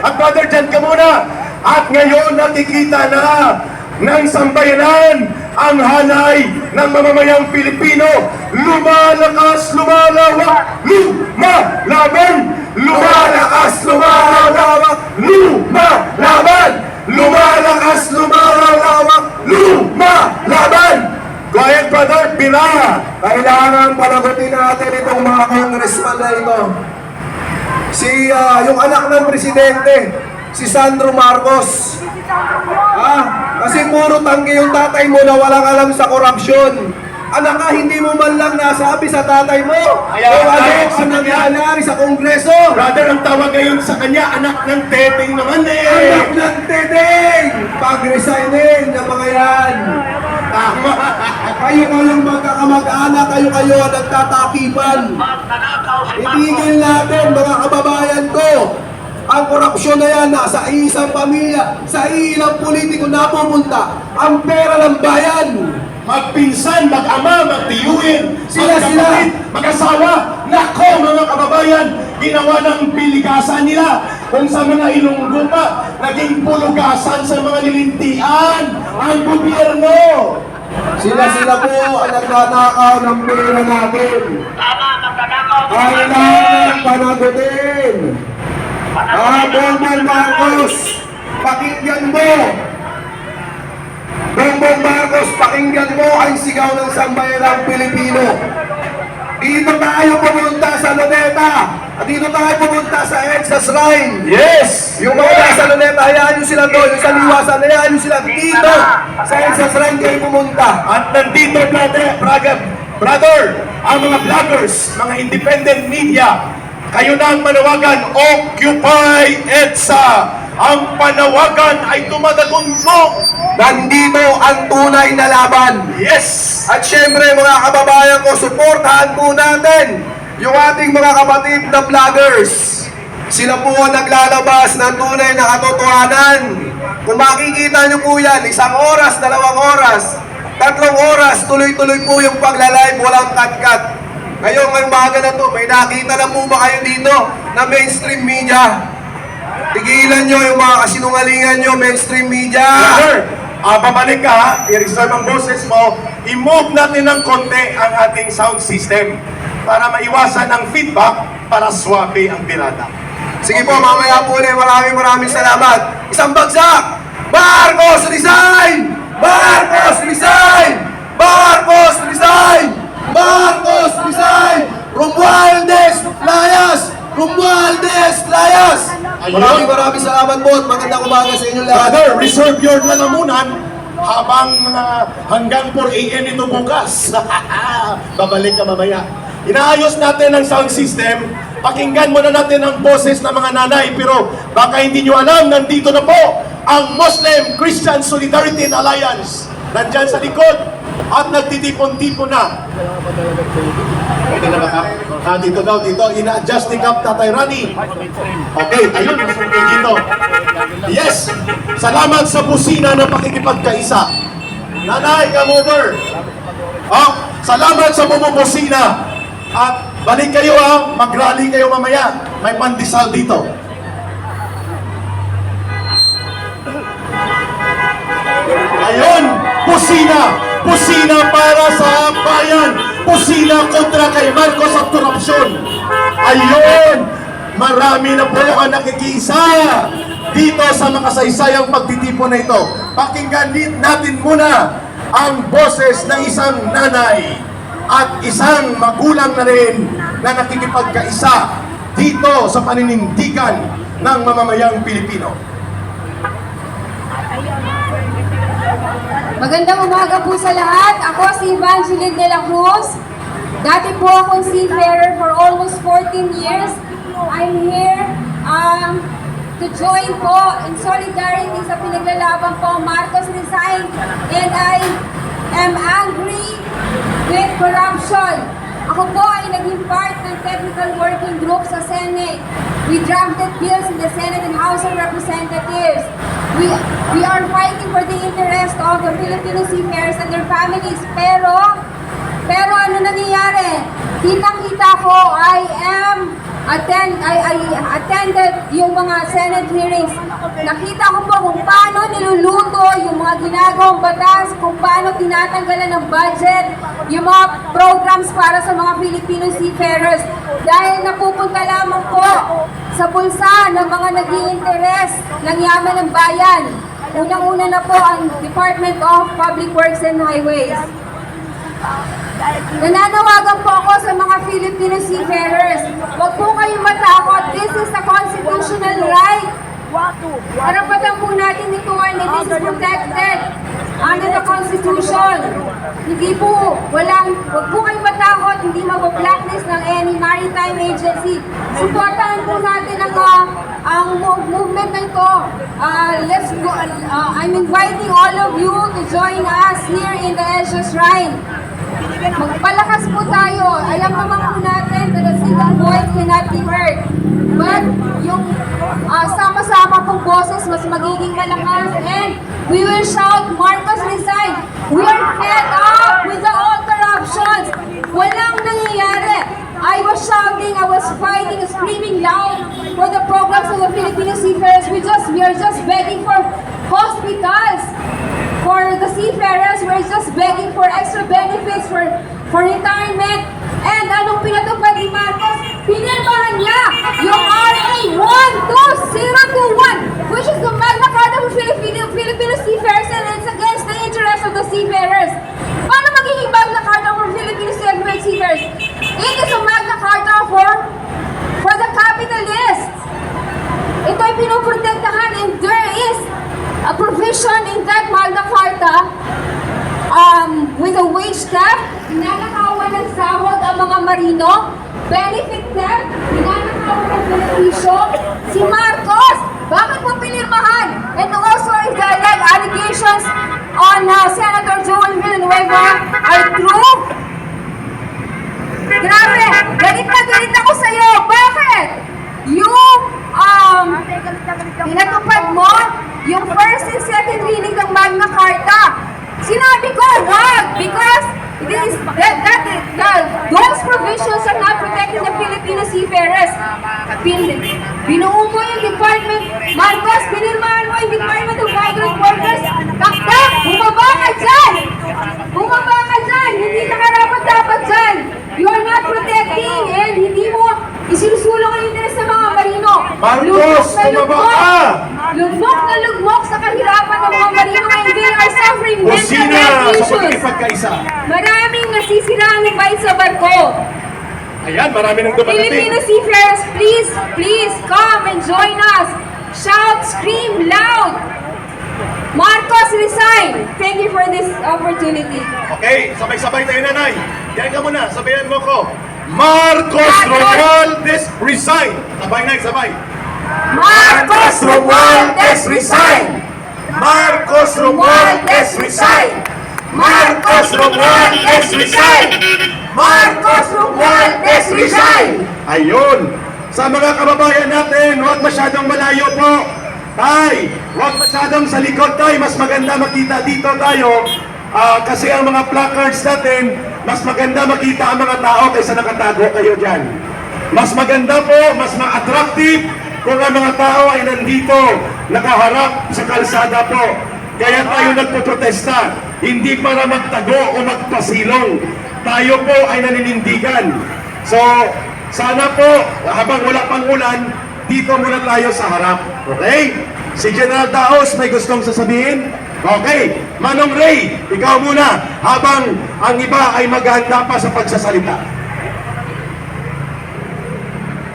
At Brother Jan ka muna. At ngayon nakikita na ng sambayanan ang hanay ng mamamayang Pilipino. Lumalakas, lumalawak, lumalaban! Lumalakas, lumalawak, lumalaban! Lumalakas, lumalawak, lumalaban! Ahead, brother, Bira! Kailangan palagutin natin itong mga congressman na ito. Si, ah, yung anak ng presidente, si Sandro Marcos. Ah, kasi puro tanggi yung tatay mo na walang alam sa korupsyon. Anak ka, hindi mo man lang nasabi sa tatay mo Kaya- kung ano ang nangyayari sa kongreso. Brother, ang tawag ngayon sa kanya, anak ng teteng naman eh! Anak ng teteng! Pag-resignin yung mga yan. Tama! Kayo kayong magkakamag-anak, kayo kayo ang nagtatakipan. Itigil natin mga kababayan ko. Ang korupsyon na yan nasa isang pamilya, sa ilang politiko napupunta. Ang pera ng bayan. Magpinsan, mag-ama, magtiyuin, Sila, magkapatid, mag-asawa. Nako mga kababayan, ginawa ng biligasan nila. Kung sa mga ilunggo pa, naging pulugasan sa mga nilintian ang gobyerno. Sila-sila po ang nagtatakaw ng pera natin. Kailangan panagutin. Ah, Bongbong Marcos, pakinggan mo. Bongbong Marcos, pakinggan mo ang sigaw ng sambayanang Pilipino. Dito tayo pumunta sa Luneta. At dito tayo pumunta sa EDSA Shrine. Yes! Yung mga nasa Luneta, hayaan nyo sila doon. Yung sa Liwasan, hayaan nyo sila dito. Sa EDSA Shrine kayo pumunta. At nandito, brother, brother, brother, ang mga vloggers, mga independent media, kayo na ang manawagan, Occupy EDSA! Ang panawagan ay dumadagunsok! Nandito ang tunay na laban. Yes! At syempre mga kababayan ko, suportahan po natin yung ating mga kapatid na vloggers. Sila po ang naglalabas ng tunay na katotohanan. Kung makikita nyo po yan, isang oras, dalawang oras, tatlong oras, tuloy-tuloy po yung paglalive, walang cut-cut. Ngayon, ngayong umaga na to, may nakita na po ba kayo dito na mainstream media? Tigilan nyo yung mga kasinungalingan nyo, mainstream media. Brother, ah, babalik ka i-reserve ang boses mo, i-move natin ng konti ang ating sound system para maiwasan ang feedback para swabe ang pirata. Sige po, mamaya po ulit. Maraming maraming salamat. Isang bagsak! Marcos resign! Marcos resign! Marcos resign! Marcos resign! Romualdez Layas! Romualdez Layas! Ayun. Maraming at magandang umaga sa inyo lahat. Brother, reserve your lalamunan habang ah, hanggang 4 a.m. ito bukas. Babalik ka mamaya. Inaayos natin ang sound system. Pakinggan muna natin ang boses ng mga nanay. Pero baka hindi nyo alam, nandito na po ang Muslim Christian Solidarity and Alliance. Nandyan sa likod at nagtitipon-tipon na. Pwede na ba ka? Ah, dito daw, dito. Ina-adjust ni Cap Tatay Rani. Okay, ayun, nasuntay dito. Yes! Salamat sa busina na pakikipagkaisa. Nanay, come over. Oh, salamat sa bumubusina. At balik kayo ha, mag-rally kayo mamaya. May pandesal dito. Ayun, pusina. Pusina para sa bayan. Pusina kontra kay Marcos at korupsyon. Ayun, marami na po ang nakikisa dito sa makasaysayang pagtitipon na ito. Pakinggan natin muna ang boses ng isang nanay at isang magulang na rin na nakikipagkaisa dito sa paninindigan ng mamamayang Pilipino. Magandang umaga po sa lahat. Ako si Evangeline de la Cruz. Dati po akong seafarer for almost 14 years. I'm here um, to join po in solidarity sa pinaglalaban po Marcos resign and I am angry with corruption. Ako po ay naging part ng technical working group sa Senate. We drafted bills in the Senate and House of Representatives. We, we are fighting for the interest of the Filipino seafarers and their families. Pero, pero ano nangyayari? Kitang-kita ko, I am attend, I, I attended yung mga Senate hearings. Nakita ko po kung paano niluluto yung mga ginagawang batas, kung paano tinatanggalan ng budget, yung mga programs para sa mga Filipino seafarers. Dahil napupunta lamang po sa bulsa ng mga nag interes ng yaman ng bayan. Unang-una na po ang Department of Public Works and Highways. Nananawagan po ako sa mga Filipino seafarers. Huwag po kayong matakot. This is a constitutional right. Karapatan po natin ito and this is protected under the Constitution. Hindi po, walang, huwag po kayong matakot, hindi mag-blacklist ng any maritime agency. Supportahan po natin ang, ah, ang move- movement na ito. Ah, let's go, ah, I'm inviting all of you to join us here in the Asia Shrine. Magpalakas po tayo. Alam naman po natin that a single voice cannot be heard. But yung ah, sama-sama pong boses mas magiging malakas and we will shout Marcos resign. We are fed up with the all corruptions. Walang nangyayari. I was shouting, I was fighting, screaming loud for the programs of the Filipino seafarers. We just, we are just begging for hospitals for the seafarers, we're just begging for extra benefits for for retirement. And anong pinatupad ni Marcos? Pinirmahan niya yung RA 12021, which is the Magna Carta for Filipino, Filipino seafarers and it's against the interest of the seafarers. Paano magiging Magna Carta for Filipino seafarers? It is a Magna Carta for for the capitalists. Ito ay pinoprotektahan and there is a provision in that Magna Carta um, with a wage cap, ninanakawan ng sahod ang mga marino, benefit theft, ninanakawan ng benepisyo. Si Marcos, bakit mo pinirmahan? And also if the allegations on uh, Senator Joel Villanueva are true, Grabe! Galit na galit ako sa'yo! Bakit? Yung, um, pinatupad mo yung first and second reading ng Magna Carta. Sinabi ko, wag! Because it is, that, that, that, those provisions are not protecting the Filipino seafarers. Bin, binuo mo yung department, Marcos, pinirmahan mo yung Department of Migrant Workers. Taktak! Bumaba ka dyan! Bumaba ka dyan! Hindi ka karapat dapat dyan! You are not protecting and hindi mo isinusulong ang interes ng mga marino. Marcos, bumaba ka! Lugmok na lugmok sa kahirapan ng mga marino and they are suffering mental health sa issues. Maraming nasisira ang bait sa barko. Ayan, marami nang Filipino dumadating. seafarers, please, please come and join us. Shout, scream loud. Marcos resign. Thank you for this opportunity. Okay, sabay-sabay tayo nanay. Yan ka muna, sabayan mo ko. Marcos Marcos! Romualdez resign. Sabay na, sabay. Marcos Romualdez resign. Marcos Romualdez resign. Marcos Romualdez resign. Marcos Romualdez resign. Ayun. Sa mga kababayan natin, huwag masyadong malayo po. Tay, huwag masyadong sa likod tay. Mas maganda makita dito tayo. Ah, kasi ang mga placards natin, mas maganda makita ang mga tao kaysa nakatago kayo dyan. Mas maganda po, mas ma-attractive kung ang mga tao ay nandito, nakaharap sa kalsada po. Kaya tayo nagpoprotesta, hindi para magtago o magpasilong. Tayo po ay naninindigan. So, sana po, habang wala pang ulan, dito muna tayo sa harap. Okay? Si General Daos may gustong sasabihin? Okay. Manong Ray, ikaw muna habang ang iba ay maghahanda pa sa pagsasalita.